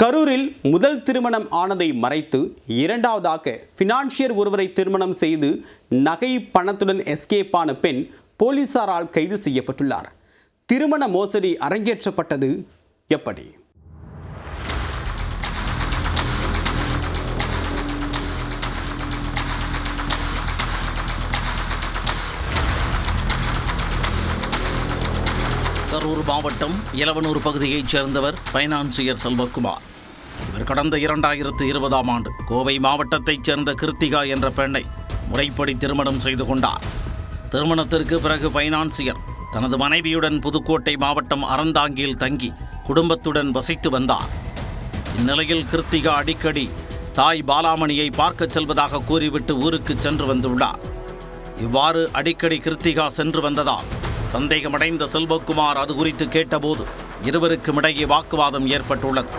கரூரில் முதல் திருமணம் ஆனதை மறைத்து இரண்டாவதாக ஃபினான்ஷியர் ஒருவரை திருமணம் செய்து நகை பணத்துடன் எஸ்கேப் ஆன பெண் போலீசாரால் கைது செய்யப்பட்டுள்ளார். திருமண மோசடி அரங்கேற்றப்பட்டது எப்படி? கரூர் மாவட்டம் இலவனூர் பகுதியைச் சேர்ந்தவர் பைனான்சியர் செல்வகுமார். இவர் கடந்த இரண்டாயிரத்து இருபதாம் ஆண்டு கோவை மாவட்டத்தைச் சேர்ந்த கிருத்திகா என்ற பெண்ணை முறைப்படி திருமணம் செய்து கொண்டார். திருமணத்திற்கு பிறகு பைனான்சியர் தனது மனைவியுடன் புதுக்கோட்டை மாவட்டம் அறந்தாங்கியில் தங்கி குடும்பத்துடன் வசித்து வந்தார். இந்நிலையில் கிருத்திகா அடிக்கடி தாய் பாலாமணியை பார்க்கச் செல்வதாக கூறிவிட்டு ஊருக்கு சென்று வந்துள்ளார். இவ்வாறு அடிக்கடி கிருத்திகா சென்று வந்ததால் சந்தேகமடைந்த செல்வகுமார் அது குறித்து கேட்டபோது இருவருக்கும் இடையே வாக்குவாதம் ஏற்பட்டுள்ளது.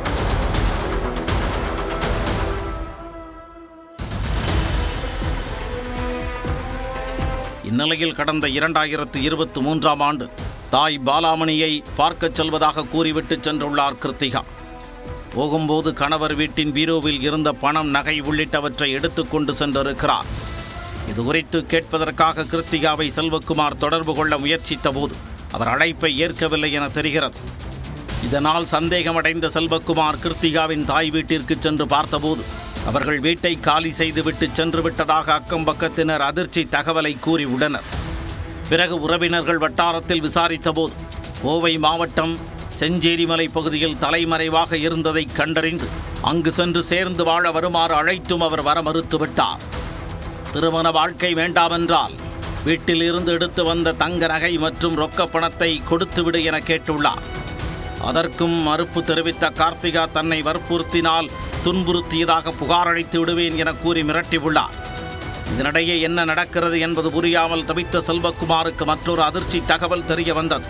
இந்நிலையில் கடந்த இரண்டாயிரத்து இருபத்தி மூன்றாம் ஆண்டு தாய் பாலாமணியை பார்க்கச் செல்வதாக கூறிவிட்டு சென்றுள்ளார் கிருத்திகா. போகும்போது கணவர் வீட்டின் பீரோவில் இருந்த பணம் நகை உள்ளிட்டவற்றை எடுத்துக்கொண்டு சென்றிருக்கிறார். இது குறித்து கேட்பதற்காக கிருத்திகாவை செல்வகுமார் தொடர்பு கொள்ள முயற்சித்த போது அவர் அழைப்பை ஏற்கவில்லை என தெரிகிறது. இதனால் சந்தேகமடைந்த செல்வகுமார் கிருத்திகாவின் தாய் வீட்டிற்கு சென்று பார்த்தபோது அவர்கள் வீட்டை காலி செய்துவிட்டு சென்று விட்டதாக அக்கம் பக்கத்தினர் அதிர்ச்சி தகவலை கூறியுள்ளனர். பிறகு உறவினர்கள் வட்டாரத்தில் விசாரித்தபோது கோவை மாவட்டம் செஞ்சேரிமலை பகுதியில் தலைமறைவாக இருந்ததை கண்டறிந்து அங்கு சென்று சேர்ந்து வாழ வருமாறு அழைத்தும் அவர் வர மறுத்துவிட்டார். திருமண வாழ்க்கை வேண்டாமென்றால் வீட்டில் இருந்து எடுத்து வந்த தங்க நகை மற்றும் ரொக்க பணத்தை கொடுத்துவிடு என கேட்டுள்ளார். அதற்கும் மறுப்பு தெரிவித்த கார்த்திகா தன்னை வற்புறுத்தினால் துன்புறுத்தியதாக புகார் அளித்து விடுவேன் என கூறி மிரட்டியுள்ளார். இதனிடையே என்ன நடக்கிறது என்பது புரியாமல் தவித்த செல்வகுமாருக்கு மற்றொரு அதிர்ச்சி தகவல் தெரிய வந்தது.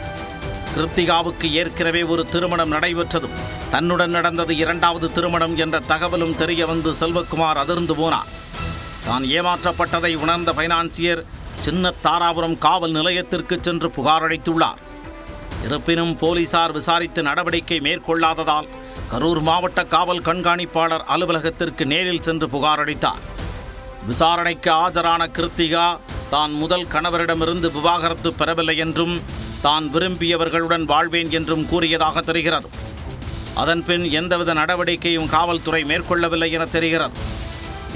கிருத்திகாவுக்கு ஏற்கனவே ஒரு திருமணம் நடைபெற்றதும் தன்னுடன் நடந்தது இரண்டாவது திருமணம் என்ற தகவலும் தெரிய வந்து செல்வகுமார் அதிர்ந்து போனார். தான் ஏமாற்றப்பட்டதை உணர்ந்த பைனான்சியர் சின்ன தாராபுரம் காவல் நிலையத்திற்கு சென்று புகாரளித்துள்ளார் இருப்பினும் போலீசார் விசாரித்து நடவடிக்கை மேற்கொள்ளாததால் கரூர் மாவட்ட காவல் கண்காணிப்பாளர் அலுவலகத்திற்கு நேரில் சென்று புகாரளித்தார் விசாரணைக்கு ஆஜரான கிருத்திகா தான் முதல் கணவரிடமிருந்து விவாகரத்து பெறவில்லை என்றும் தான் விரும்பியவர்களுடன் வாழ்வேன் என்றும் கூறியதாக தெரிகிறது. அதன்பின் எந்தவித நடவடிக்கையும் காவல்துறை மேற்கொள்ளவில்லை என தெரிகிறது.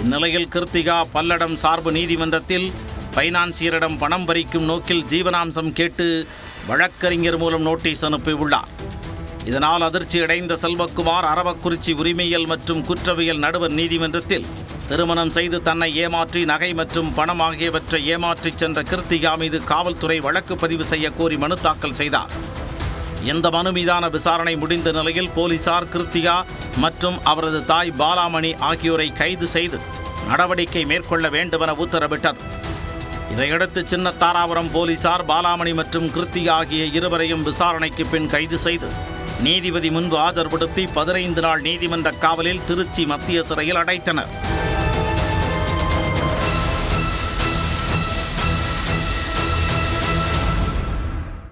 இந்நிலையில் கிருத்திகா பல்லடம் சார்பு நீதிமன்றத்தில் பைனான்சியரிடம் பணம் பறிக்கும் நோக்கில் ஜீவனாம்சம் கேட்டு வழக்கறிஞர் மூலம் நோட்டீஸ் அனுப்பியுள்ளார். இதனால் அதிர்ச்சியடைந்த செல்வக்குமார் அரவக்குறிச்சி உரிமையல் மற்றும் குற்றவியல் நடுவர் நீதிமன்றத்தில் திருமணம் செய்து தன்னை ஏமாற்றி நகை மற்றும் பணம் ஆகியவற்றை ஏமாற்றிச் சென்ற கிருத்திகா மீது காவல்துறை வழக்கு பதிவு செய்ய கோரி மனு தாக்கல் செய்தார். இந்த மனு மீதான விசாரணை முடிந்த நிலையில் போலீசார் கிருத்திகா மற்றும் அவரது தாய் பாலாமணி ஆகியோரை கைது செய்து நடவடிக்கை மேற்கொள்ள வேண்டுமென உத்தரவிட்டது. இதையடுத்து சின்ன தாராபுரம் போலீசார் பாலாமணி மற்றும் கிருத்திகா ஆகிய இருவரையும் விசாரணைக்கு பின் கைது செய்து நீதிபதி முன்பு ஆஜர்படுத்தி பதினைந்து நாள் நீதிமன்ற காவலில் திருச்சி மத்திய சிறையில் அடைத்தனர்.